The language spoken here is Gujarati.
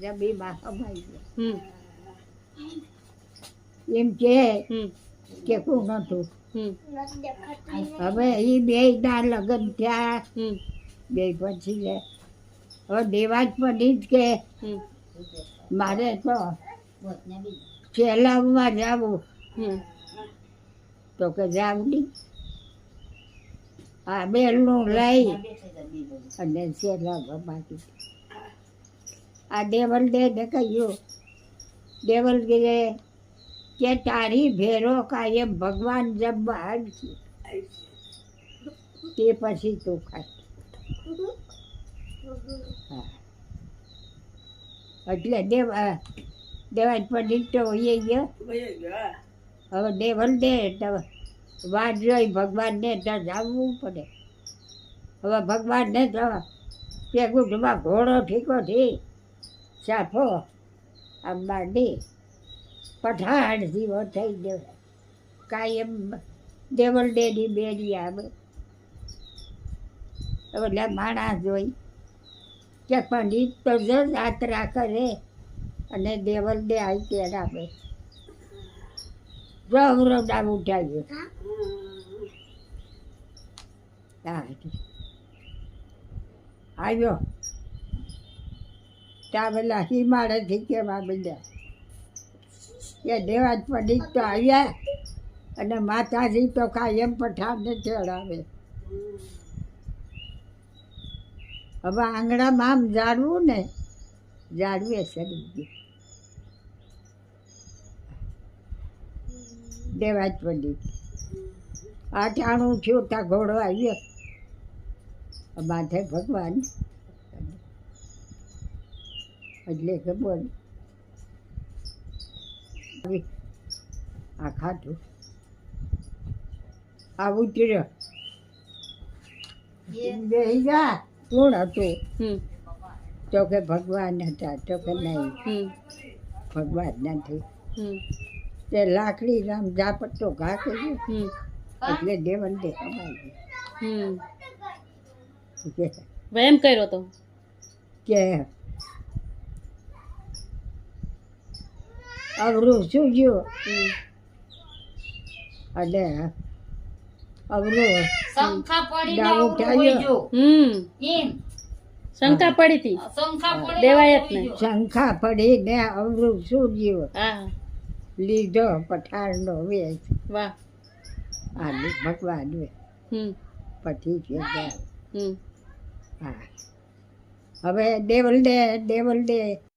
જમીમાં સમાઈ ભાઈ એમ કે કે કોણ હતું હવે એ બે ના લગ્ન થયા. બે પછી હવે દેવાજ પડી જ કે હમ. મારે તો સેલાવમાં જવું. તો કે જાવ નહીં. આ બેલનું લઈ અને ચેલાવવા બાકી આ દેવલ દે ને કહ્યું દેવલ ગીરે કે તારી ભેરો કાયમ ભગવાન જમવા આવશે તે પછી તું ખાય. એટલે દેવ દેવાજ પંડિત તો એ ગયો. હવે દેવલ દે વાત જોઈ ભગવાનને ત્યાં જવું પડે. હવે ભગવાનને તો કે ગુઢમાં ઘોડો ઠીકો થી સાફો અંબાડી પઠાણ જીવો થઈ ગયો. દેવલ ડેની બેરી આવે. એટલે માણસ જોઈ કે પંડિત તો જો યાત્રા કરે અને દેવલ દે આવી આપે રવરવડા ઉઠાવ્યો આવ્યો. ત્યાં પેલા હિમાલયથી કેવા માંડ્યા એ દેવાજ પંડિત તો આવ્યા અને માતાજી તો કાયમ પઠાણને ચડાવે. હવે આંગણામાં આમ જાળવું ને, ઝાડવે સડી ગયું. દેવાજ પંડિત. આટાણું થયું ત્યાં ઘોડો આવ્યો. માથે ભગવાન એટલે કે બોલ. આ ખાધું. આ ઉતર્યો. બેસી જા. કોણ હતું? તો કે ભગવાન હતા તો કે નહીં. ભગવાન નથી. તે લાકડી રામ ઝાપટો ઘા કર્યો એટલે દેવન દે કમાઈ ગયું. કે કર્યો તો? કે અવરું શું ગયું શંખા પડીને ડાબુ ચાલ્યો. હમ. શંકા પડી હતી. શંખા પડીને દેવાય જ. આવડું ને. અવરું સૂજ્યું હા. લીધો પઠાણનો વેચ વાહ. આ ભગવાન વે. હમ. પછી છે. હમ. હા. હવે દેવલ દે દેવલ દે.